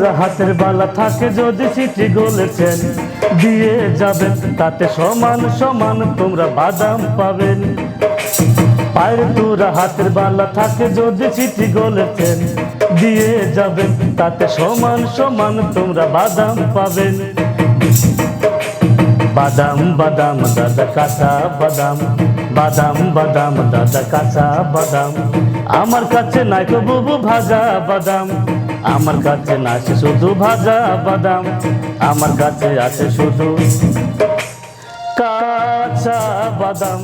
তোর হাতের বালা থাকে যদি চিঠি গলেছেন দিয়ে যাবেন, তাতে সমান সমান তোমরা বাদাম পাবেন। পায়ের তোর হাতের বালা থাকে যদি চিঠি গলেছেন দিয়ে যাবেন, তাতে সমান সমান তোমরা বাদাম পাবেন। বাদাম বাদাম, দাদা কাঁচা বাদাম। বাদাম বাদাম, দাদা কাঁচা বাদাম। আমার কাছে নাই তো বুবু ভাজা বাদাম। আমার কাছে না আছে শুধু ভাজা বাদাম। আমার কাছে আছে শুধু কাঁচা বাদাম।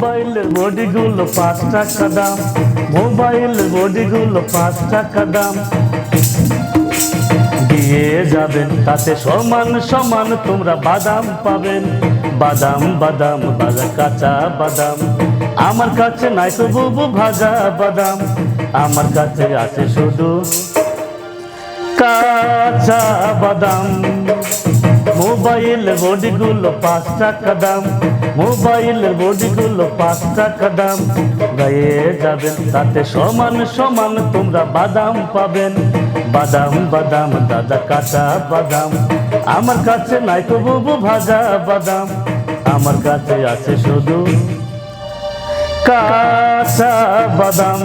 মোবাইলের বডিগুলো পাঁচ টাকা দাম মোবাইলের বডিগুলো পাঁচ টাকা দাম দিয়ে যাবেন, তাতে সমান সমান তোমরা বাদাম পাবেন। বাদাম বাদাম, বাজা, কাঁচা বাদাম। আমার কাছে নাই তো বুবু ভাজা বাদাম। আমার কাছে আছে শুধু কাঁচা বাদাম। মোবাইল বডিগুলো পাঁচ টাকা দাম মোবাইল বডিগুলো পাঁচ টাকা দাম গায়ে যাবেন তাতে সমান সমান তোমরা বাদাম পাবেন। বাদাম বাদাম, দাদা কাঁচা বাদাম। আমার কাছে নাই তো বুবু ভাজা বাদাম। আমার কাছে আছে শুধু কাঁচা বাদাম।